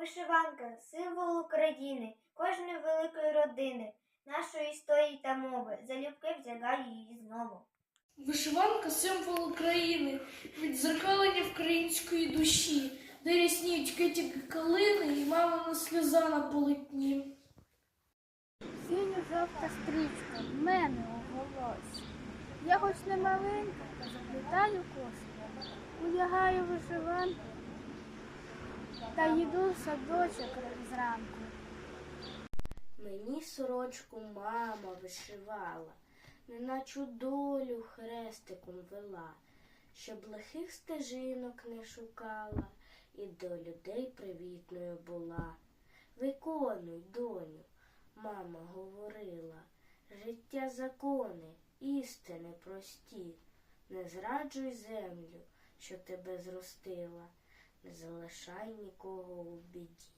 Вишиванка символ України, кожної великої родини, нашої історії та мови. Залюбки вдягаю її знову. Вишиванка символ України, відзеркалення української душі, де рясніють киті калини і мамина сльоза на полотні. Синьо-жовта стрічка в мене у волосі. Я хоч не маленька, та заплітаю коси, одягаю вишиванку та їду в садочок зранку. Мені сорочку мама вишивала, неначу долю хрестиком вела, щоб лихих стежинок не шукала і до людей привітною була. Виконуй, доню, мама говорила, життя закони, істини прості. Не зраджуй землю, що тебе зростила, не залишай нікого у біді.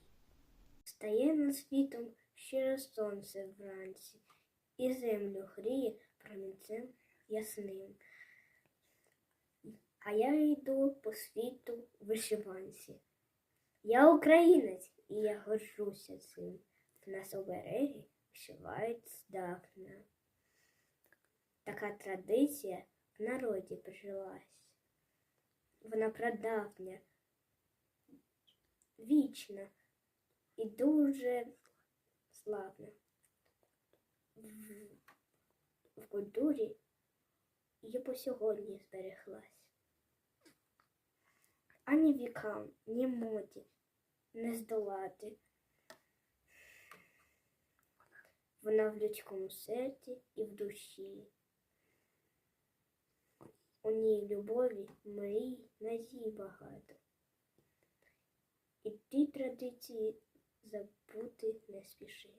Стає над світом щире сонце вранці, і землю гріє промінцем ясним. А я йду по світу вишиванці. Я українець, і я горжуся цим. В нас обереги вишивають здавна. Така традиція в народі прижилась. Вона прадавня, вічна і дуже славна. В, в культурі і по сьогодні збереглась. Ані вікам, ні моді не здолати. Вона в людському серці і в душі. У ній любові, мрій, надій багато. Традиції забути не спіши.